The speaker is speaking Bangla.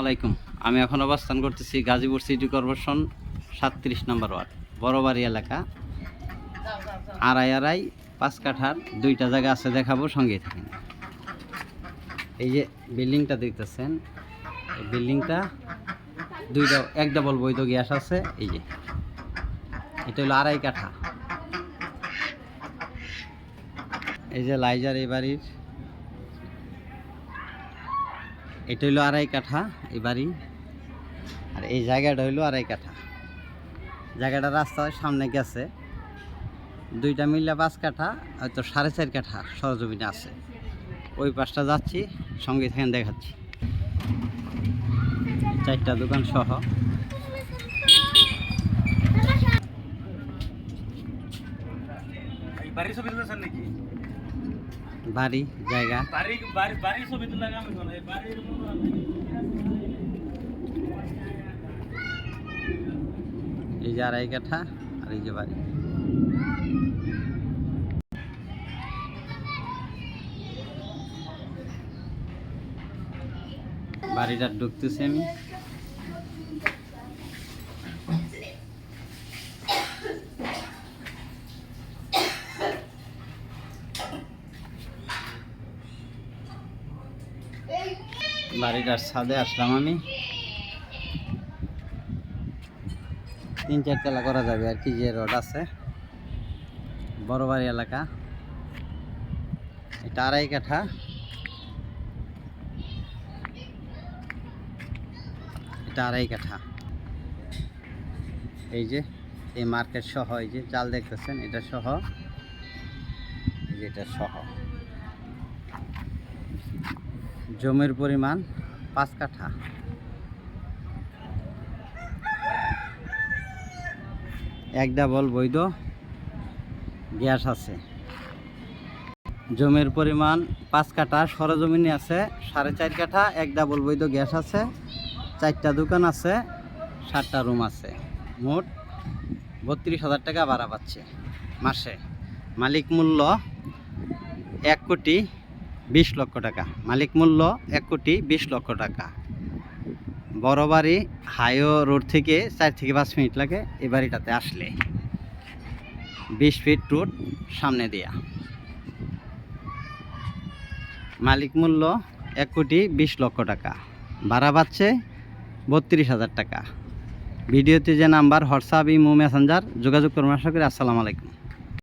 আলাইকুম। আমি এখন অবস্থান করতেছি গাজীপুর সিটি কর্পোরেশন সাতত্রিশ নম্বর ওয়ার্ড, বড়বাড়ি এলাকা আড়াই আড়াই পাঁচ কাঠার দুইটা জায়গা আছে, দেখাবো সঙ্গে থাকেন। এই যে বিল্ডিংটা দেখতেছেন, এই বিল্ডিংটা দুইটা এক ডাবল বৈধ গ্যাস আছে, এই যে। এটা হলো আড়াই কাঠা। এই যে লাইজার এই বাড়ির এটা হইল আড়াই কাঠা এই বাড়ি। আর এই জায়গাটা হইল আড়াই কাঠা। জায়গাটা রাস্তার সামনে গেছে। দুইটা মিলে পাঁচ কাঠা, হয়তো সাড়ে চার কাঠা সরজমিনে আছে। ওই পাশটা যাচ্ছি, সঙ্গে থেকে দেখাচ্ছি। চারটা দোকান সহ। বাড়ির নাকি? বাড়ি জায়গা বাড়ি বাড়ি বাড়ির ছবি তুলে আমি কোনো এই বাড়ির এই যে আড়াই কাঠা আর এই যে বাড়ি বাড়িটা ঢুকতেছি আমি বাড়িটার ছাদে আসলাম আমি। তিন চার চারতলা করা যাবে আর কি, যে রোড আছে। বড় বাড়ি এলাকা। এটা আড়াই কাঠা। এটা আড়াই কাঠা। এই যে, এই মার্কেট সহ, এই যে চাল দেখতেছেন, এটা সহ। এটা সহ। জমির পরিমাণ পাঁচ কাঠা। এক ডাবল বৈধ গ্যাস আছে। জমির পরিমাণ পাঁচ কাঠা, সরজমিনে আছে সাড়ে চার কাঠা, এক ডাবল বৈধ গ্যাস আছে। চারটা দোকান আছে, সাতটা রুম আছে। মোট বত্রিশ হাজার টাকা ভাড়া পাচ্ছে মাসে। মালিক মূল্য এক কোটি বিশ লক্ষ টাকা। মালিক মূল্য এক কোটি বিশ লক্ষ টাকা। বড় বাড়ি হাইও রোড থেকে চার থেকে পাঁচ মিনিট লাগে এই বাড়িটাতে আসলে। বিশ ফিট রোড সামনে দেয়া। মালিক মূল্য এক কোটি বিশ লক্ষ টাকা। ভাড়া পাচ্ছে বত্রিশ হাজার টাকা। ভিডিওতে যে নাম্বার, হোয়াটসঅ্যাপ, ইমো, মেসেঞ্জার যোগাযোগ করুন আশা করি। আসসালামু আলাইকুম।